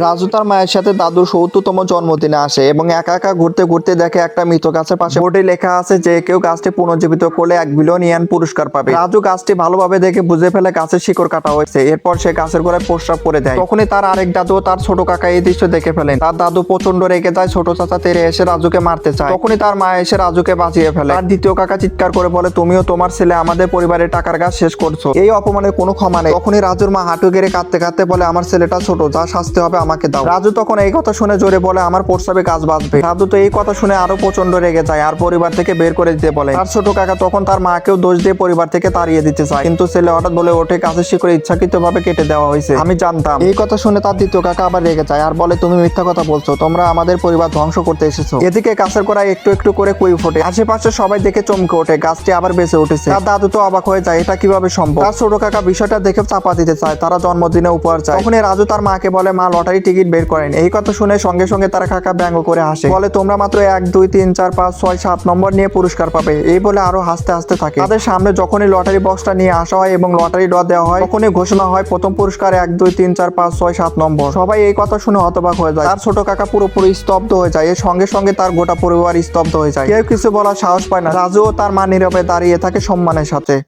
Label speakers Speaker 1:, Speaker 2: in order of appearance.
Speaker 1: রাজু তার মায়ের সাথে দাদুর সত্তরতম জন্মদিনে আসে এবং একা একা ঘুরতে ঘুরতে দেখে একটা মৃত গাছের পাশে বোর্ডে লেখা আছে যে কেউ গাছটি পুনর্জীবিত করলে এক বিলিয়ন ইয়ান পুরস্কার পাবে। রাজু গাছটি ভালোভাবে দেখে বুঝে ফেলে গাছের শিকড় কাটা হয়েছে। এরপর সে গাছের গোড়ায় প্রস্রাব করে দেয়। তখনই তার আরেক দাদু তার ছোট কাকা এই দৃশ্য দেখে ফেলেন। তার দাদু প্রচণ্ড রেগে যায়, ছোট চাচা তেরে এসে রাজুকে মারতে চায়। তখনই তার মা এসে রাজুকে বাঁচিয়ে ফেলে। তার দ্বিতীয় কাকা চিৎকার করে বলে, তুমিও তোমার ছেলে, আমাদের পরিবারের টাকার গাছ শেষ করছ। এই অপমানের কোনো ক্ষমা নেই। তখনই রাজুর মা হাঁটু গেড়ে কাঁদতে কাঁদতে বলে, আমার ছেলেটা ছোট, যা শাস্তি হবে আমাকে দাও। রাজু তখন এই কথা শুনে জোরে বলে, আমার প্রস্তাবে গাছ বাঁচবে। রাজু তো এই কথা শুনে আরও প্রচণ্ড রেগে যায় আর পরিবার থেকে বের করে দিতে বলে। তার ছোট কাকা তখন তার মাকেও দোষ দিয়ে পরিবার থেকে তাড়িয়ে দিতে চায়। কিন্তু ছেলে হঠাৎ বলে ওঠে কাছে শিকড়ে ইচ্ছাকৃত ভাবে কেটে দেওয়া হয়েছে। আমি জানতাম। এই কথা শুনে তার দ্বিতীয় কাকা আবার রেগে যায় আর বলে, তুমি মিথ্যা কথা বলছো। তোমরা আমাদের পরিবার ধ্বংস করতে এসেছ। এদিকে গাছের গোড়ায় একটু একটু করে কুই ফোটে। আশেপাশে সবাই দেখে চমকে ওঠে, গাছটি আবার বেঁচে উঠেছে। তার দাদু তো অবাক হয়ে যায়, এটা কীভাবে সম্ভব? তার ছোট কাকা বিষয়টা দেখে চাপা দিতে চায়, তারা জন্মদিনে উপহার চায়। তখনই রাজু তার মাকে বলে, মা, লটারি টিকিট বের করেন। এই কথা শুনে সঙ্গে সঙ্গে তারা কাকা ব্যঙ্গ করে হাসে। বলে, তোমরা মাত্র এক, দুই, তিন, চার, পাঁচ, ছয়, সাত নম্বর নিয়ে পুরস্কার পাবে। এই বলে আরও হাসতে হাসতে থাকে। তাদের সামনে যখনই লটারি বক্সটা নিয়ে আসা হয় এবং লটারি ড্র দেওয়া হয়, তখনই ঘোষণা হয়, প্রথম পুরস্কার এক, দুই, তিন, চার, পাঁচ, ছয়, সাত নম্বর। সবাই এই কথা শুনে হতবাক হয়ে যায়। তার ছোট কাকা পুরোপুরি স্তব্ধ হয়ে যায়। এর সঙ্গে সঙ্গে তার গোটা পরিবার স্তব্ধ হয়ে যায়। কেউ কিছু বলার সাহস পায় না। রাজু তার মা নীরবে দাঁড়িয়ে থাকে সম্মানের সাথে।